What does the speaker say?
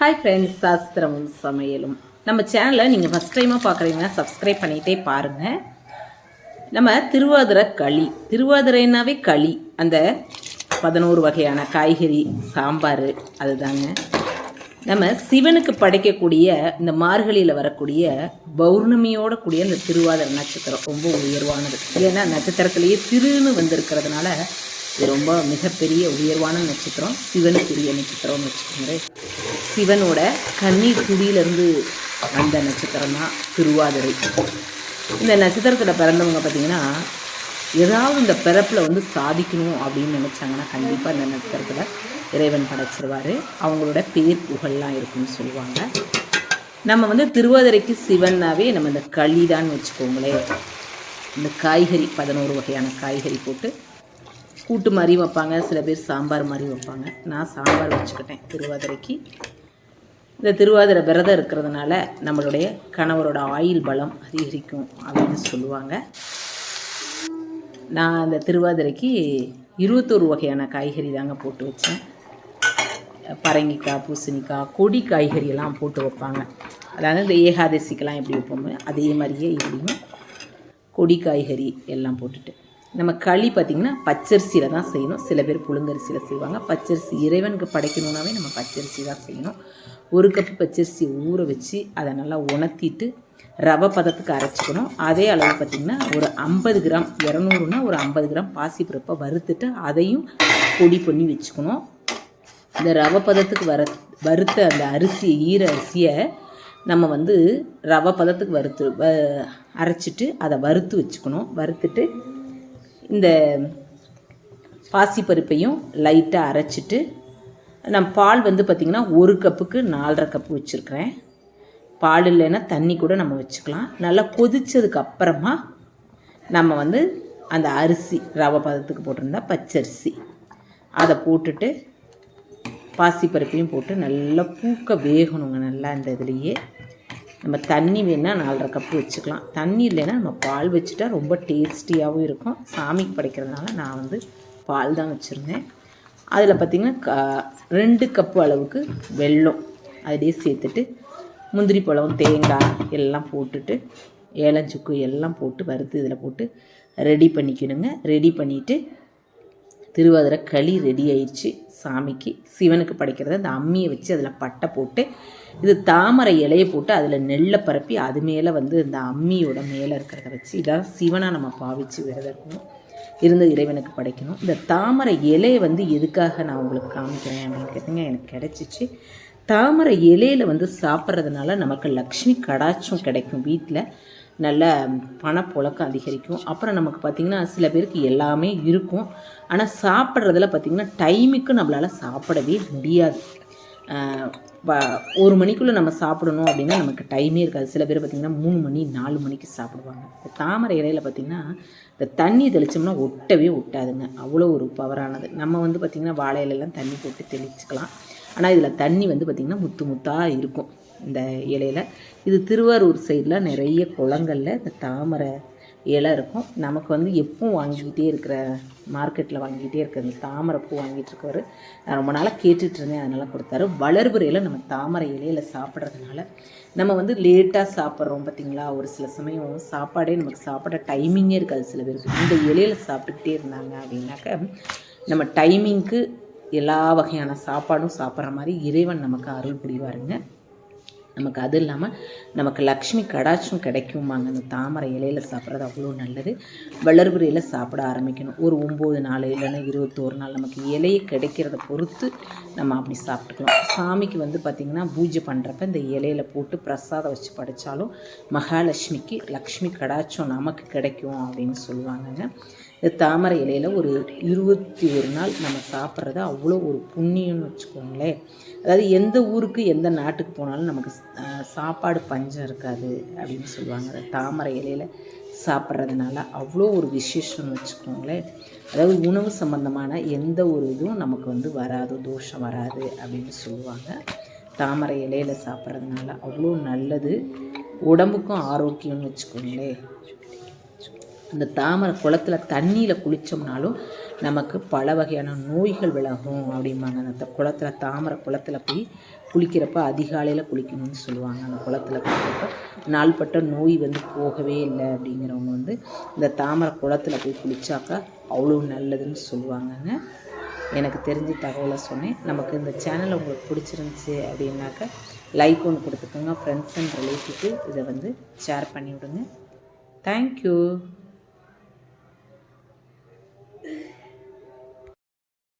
Hi friends சாஸ்திரமும் சமையலும். நம்ம சேனலை நீங்கள் ஃபஸ்ட் டைமாக பார்க்குறீங்கன்னா சப்ஸ்கிரைப் பண்ணிகிட்டே பாருங்கள் நம்ம திருவாதிரை களி. திருவாதிரைனாவே களி. அந்த பதினோரு வகையான காய்கறி சாம்பார் அதுதாங்க. நம்ம சிவனுக்கு படைக்கக்கூடிய இந்த மார்கழியில் வரக்கூடிய பௌர்ணமியோட கூடிய இந்த திருவாதிரை நட்சத்திரம். ரொம்ப உயர்வானது. ஏன்னா நட்சத்திரத்திலேயே திருன்னு வந்திருக்கிறதுனால இது ரொம்ப மிகப்பெரிய உயர்வான நட்சத்திரம். சிவனுக்குரிய நட்சத்திரம்னு வச்சுக்கோங்களேன். சிவனோட கண்ணீர் குடியிலேருந்து வந்த நட்சத்திரம் தான் திருவாதிரை. இந்த நட்சத்திரத்தில் பிறந்தவங்க பார்த்தீங்கன்னா ஏதாவது இந்த பிறப்பில் வந்து சாதிக்கணும் அப்படின்னு நினச்சாங்கன்னா கண்டிப்பாக இந்த நட்சத்திரத்தில் இறைவன் படைச்சிருவார். அவங்களோட பேர் புகழ்லாம் இருக்குன்னு சொல்லுவாங்க. நம்ம வந்து திருவாதிரைக்கு சிவன்னாவே நம்ம இந்த களிதான்னு வச்சுக்கோங்களேன் இந்த காய்கறி பதினோரு வகையான காய்கறி போட்டு கூட்டு மாதிரி வைப்பாங்க சில பேர் சாம்பார் மாதிரி வைப்பாங்க. நான் சாம்பார் வச்சுக்கிட்டேன் திருவாதிரைக்கு. இந்த திருவாதிரை விரதம் இருக்கிறதுனால நம்மளுடைய கணவரோட ஆயுள் பலம் அதிகரிக்கும் அப்படின்னு சொல்லுவாங்க. நான் அந்த திருவாதிரைக்கு இருபத்தோரு வகையான காய்கறி தாங்க போட்டு வச்சேன். பரங்கிக்காய் பூசணிக்காய் கொடி காய்கறியெல்லாம் போட்டு வைப்பாங்க. அதாவது இந்த ஏகாதசிக்கெல்லாம் எப்படி வைப்போமோ அதே மாதிரியே இப்படியும் கொடி காய்கறி எல்லாம் போட்டுட்டு நம்ம களி பார்த்திங்கன்னா பச்சரிசியில் தான் செய்யணும். சில பேர் புழுங்கரிசியில் செய்வாங்க. பச்சரிசி இறைவனுக்கு படைக்கணுன்னாவே நம்ம பச்சரிசி தான் செய்யணும். ஒரு கப்பு பச்சரிசி ஊற வச்சு அதை நல்லா உணர்த்திட்டு ரவை பதத்துக்கு அரைச்சிக்கணும். அதே அளவு பார்த்திங்கன்னா ஒரு ஐம்பது கிராம் இரநூறுனா ஒரு ஐம்பது கிராம் பாசிப்பருப்பை வறுத்துட்டு அதையும் பொடி பண்ணி வச்சுக்கணும். இந்த ரவை பதத்துக்கு வர வறுத்த அந்த அரிசி ஈர அரிசியை நம்ம வந்து ரவை பதத்துக்கு வறுத்து வ அரைச்சிட்டு அதை வறுத்து வச்சுக்கணும். வறுத்துட்டு இந்த பாசிப்பருப்பையும் லைட்டாக அரைச்சிட்டு நான் பால் வந்து பார்த்திங்கன்னா ஒரு கப்புக்கு நாலரை கப்பு வச்சுருக்கிறேன். பால் இல்லைன்னா தண்ணி கூட நம்ம வச்சுக்கலாம். நல்லா கொதித்ததுக்கு அப்புறமா நம்ம வந்து அந்த அரிசி ரவை பதத்துக்கு போட்டிருந்தா பச்சரிசி. அதை போட்டுட்டு பாசிப்பருப்பையும் போட்டு நல்லா பூக்க வேகணுங்க நல்லா இந்த இதுலேயே. நம்ம தண்ணி வேணால் நாலரை கப்பு வச்சுக்கலாம். தண்ணி இல்லைன்னா நம்ம பால் வச்சுட்டா ரொம்ப டேஸ்டியாகவும் இருக்கும். சாமிக்கு படைக்கிறதுனால நான் வந்து பால் தான் வச்சுருந்தேன். அதில் பார்த்திங்கன்னா ரெண்டு கப்பு அளவுக்கு வெல்லம் அதிலே சேர்த்துட்டு முந்திரி பழம் தேங்காய் எல்லாம் போட்டுட்டு ஏலஞ்சுக்கு எல்லாம் போட்டு வறுத்து இதில் போட்டு ரெடி பண்ணிக்கணுங்க. ரெடி பண்ணிவிட்டு திருவாதிரை களி ரெடி ஆயிடுச்சு. சாமிக்கு சிவனுக்கு படைக்கிறது அந்த அம்மியை வச்சு அதில் பட்டை போட்டு இது தாமரை இலையை போட்டு அதில் நெல்லை பரப்பி அது மேலே வந்து இந்த அம்மியோட மேலே இருக்கிறத வச்சு இதான் சிவனாக நம்ம பாவிச்சு விரதம் இருக்கணும் இருந்த இறைவனுக்கு படைக்கணும். இந்த தாமரை இலையை வந்து எதுக்காக நான் உங்களுக்கு காமிக்கிறேன் அப்படின்னு கேட்டிங்க எனக்கு கிடச்சிச்சு. தாமரை இலையில் வந்து சாப்பிட்றதுனால நமக்கு லக்ஷ்மி கடாச்சும் கிடைக்கும் வீட்டில் நல்ல பணப்புழக்கம் அதிகரிக்கும். அப்புறம் நமக்கு பார்த்திங்கன்னா சில பேருக்கு எல்லாமே இருக்கும். ஆனால் சாப்பிட்றதுல பார்த்திங்கன்னா டைமுக்கு நம்மளால் சாப்பிடவே முடியாது. ஒரு மணிக்குள்ளே நம்ம சாப்பிடணும் அப்படின்னா நமக்கு டைமே இருக்காது. சில பேர் பார்த்திங்கன்னா மூணு மணி நாலு மணிக்கு சாப்பிடுவாங்க. இந்த தாமரை இலையில் பார்த்திங்கன்னா இந்த தண்ணி தெளித்தோம்னா ஒட்டவே ஒட்டாதுங்க. அவ்வளோ ஒரு பவரானது நம்ம வந்து பார்த்திங்கன்னா வாழை இலையெல்லாம் தண்ணி போட்டு தெளிச்சுக்கலாம். ஆனால் இதில் தண்ணி வந்து பார்த்திங்கன்னா முத்து முத்தாக இருக்கும் இந்த இலையில். இது திருவாரூர் சைடில் நிறைய குளங்களில் இந்த தாமரை இலை இருக்கும். நமக்கு வந்து எப்பவும் வாங்கிக்கிட்டே இருக்கிற மார்க்கெட்டில் வாங்கிக்கிட்டே இருக்கிற இந்த தாமரை பூ வாங்கிட்டு இருக்கவர் நான் ரொம்ப நாளாக கேட்டுட்டு இருந்தேன் அதனால் கொடுத்தாரு. வளர்புறையில் நம்ம தாமரை இலையில் சாப்பிட்றதுனால நம்ம வந்து லேட்டாக சாப்பிட்றோம் பார்த்திங்களா ஒரு சில சமயம் சாப்பாடே நமக்கு சாப்பிட டைமிங்கே இருக்காது சில பேருக்கு. இந்த இலையில் சாப்பிட்டுக்கிட்டே இருந்தாங்க அப்படின்னாக்க நம்ம டைமிங்க்கு எல்லா வகையான சாப்பாடும் சாப்பிட்ற மாதிரி இறைவன் நமக்கு அருள் புரிவாருங்க. நமக்கு அது இல்லாமல் நமக்கு லக்ஷ்மி கடாச்சும் கிடைக்குமாங்க. அந்த தாமரை இலையில் சாப்பிட்றது அவ்வளோ நல்லது. வளர்புறையில் சாப்பிட ஆரம்பிக்கணும். ஒரு ஒம்பது நாள் இல்லைன்னா இருபத்தோரு நாள் நமக்கு இலையை கிடைக்கிறத பொறுத்து நம்ம அப்படி சாப்பிட்டுக்கலாம். சாமிக்கு வந்து பார்த்திங்கன்னா பூஜை பண்ணுறப்ப இந்த இலையில போட்டு பிரசாதம் வச்சு படைத்தாலும் மகாலட்சுமிக்கு லக்ஷ்மி கடாச்சும் நமக்கு கிடைக்கும் அப்படின்னு சொல்லுவாங்கங்க. இந்த தாமரை இலையில் ஒரு இருபத்தி ஒரு நாள் நம்ம சாப்பிட்றது அவ்வளோ ஒரு புண்ணியம்னு வச்சுக்கோங்களேன். அதாவது எந்த ஊருக்கு எந்த நாட்டுக்கு போனாலும் நமக்கு சாப்பாடு பஞ்சம் இருக்காது அப்படின்னு சொல்லுவாங்க. அந்த தாமரை இலையில் சாப்பிட்றதுனால அவ்வளோ ஒரு விசேஷம்னு வச்சுக்கோங்களேன். அதாவது உணவு சம்மந்தமான எந்த ஒரு இதுவும் நமக்கு வந்து வராது தோஷம் வராது அப்படின்னு சொல்லுவாங்க. தாமரை இலையில் சாப்பிட்றதுனால அவ்வளோ நல்லது. உடம்புக்கும் ஆரோக்கியம்னு வச்சுக்கோங்களேன். அந்த தாமரை குளத்தில் தண்ணியில் குளித்தோம்னாலும் நமக்கு பல வகையான நோய்கள் விலகும் அப்படிம்பாங்க. அந்த குளத்தில் தாமரை குளத்தில் போய் குளிக்கிறப்ப அதிகாலையில் குளிக்கணும்னு சொல்லுவாங்க. அந்த குளத்துல குளிக்கிறப்ப நாள்பட்ட நோய் வந்து போகவே இல்லை அப்படிங்கிறவங்க வந்து இந்த தாமரை குளத்துல போய் குளித்தாக்கா அவ்வளோ நல்லதுன்னு சொல்லுவாங்கங்க. எனக்கு தெரிஞ்ச தகவலை சொன்னேன். நமக்கு இந்த சேனல் உங்களுக்கு பிடிச்சிருந்துச்சி அப்படின்னாக்கா லைக் ஒன்று கொடுத்துக்கோங்க. ஃப்ரெண்ட்ஸ் அண்ட் ரிலேட்டிவ்க்கு இதை வந்து ஷேர் பண்ணி விடுங்க தேங்க்யூ